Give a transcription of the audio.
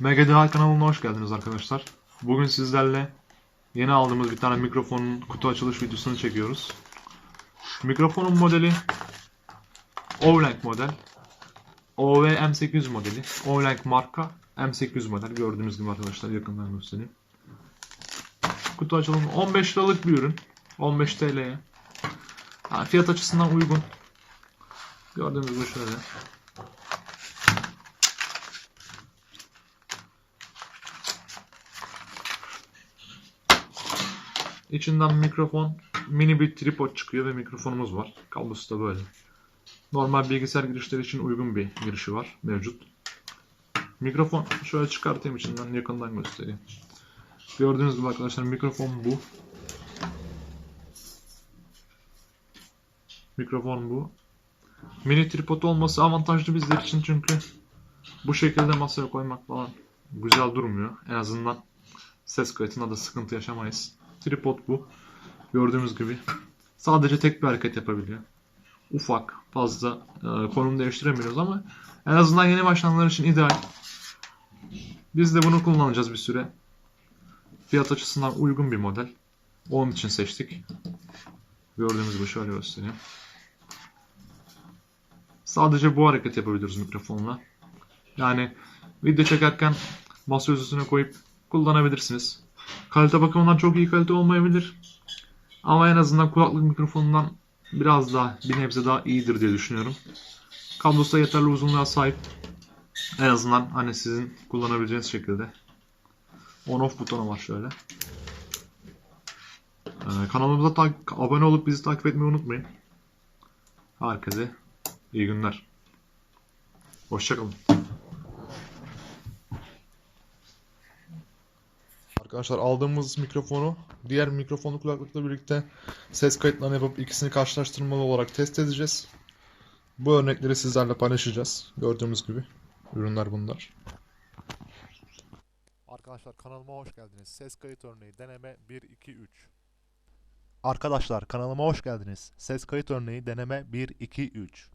MGDH kanalına hoş geldiniz arkadaşlar. Bugün sizlerle yeni aldığımız bir tane mikrofonun kutu açılış videosunu çekiyoruz. Mikrofonun modeli Ovlenk model. OV M800 modeli. Ovlenk marka M800 model. Gördüğünüz gibi arkadaşlar yakından göstereyim. Kutu açılımı 15 liralık bir ürün. 15 TL'ye. Ha, fiyat açısından uygun. Gördüğünüz gibi şöyle. İçinden mikrofon, mini bir tripod çıkıyor ve mikrofonumuz var. Kablosu da böyle. Normal bilgisayar girişleri için uygun bir girişi var, mevcut. Mikrofon şöyle çıkartayım içinden yakından göstereyim. Gördüğünüz gibi arkadaşlar mikrofon bu. Mikrofon bu. Mini tripod olması avantajlı bizler için çünkü bu şekilde masaya koymak falan güzel durmuyor. En azından ses kayıtında da sıkıntı yaşamayız. Tripod bu. Gördüğünüz gibi. Sadece tek bir hareket yapabiliyor. Ufak, fazla e, konum değiştiremiyoruz ama en azından yeni başlayanlar için ideal. Biz de bunu kullanacağız bir süre. Fiyat açısından uygun bir model. Onun için seçtik. Gördüğünüz gibi şöyle göstereyim. Sadece bu hareket yapabiliyoruz mikrofonla. Yani video çekerken masa üstüne koyup kullanabilirsiniz. Kalite bakımından çok iyi kalite olmayabilir. Ama en azından kulaklık mikrofonundan biraz daha bir nebze daha iyidir diye düşünüyorum. Kablosu da yeterli uzunluğa sahip. En azından hani sizin kullanabileceğiniz şekilde. On off butonu var şöyle. Ee, kanalımıza abone olup bizi takip etmeyi unutmayın. Herkese iyi günler. Hoşçakalın. Arkadaşlar aldığımız mikrofonu diğer mikrofonu kulaklıkla birlikte ses kayıtlarını yapıp ikisini karşılaştırmalı olarak test edeceğiz. Bu örnekleri sizlerle paylaşacağız. Gördüğümüz gibi ürünler bunlar. Arkadaşlar kanalıma hoş geldiniz. Ses kayıt örneği deneme 1 2 3. Arkadaşlar kanalıma hoş geldiniz. Ses kayıt örneği deneme 1 2 3.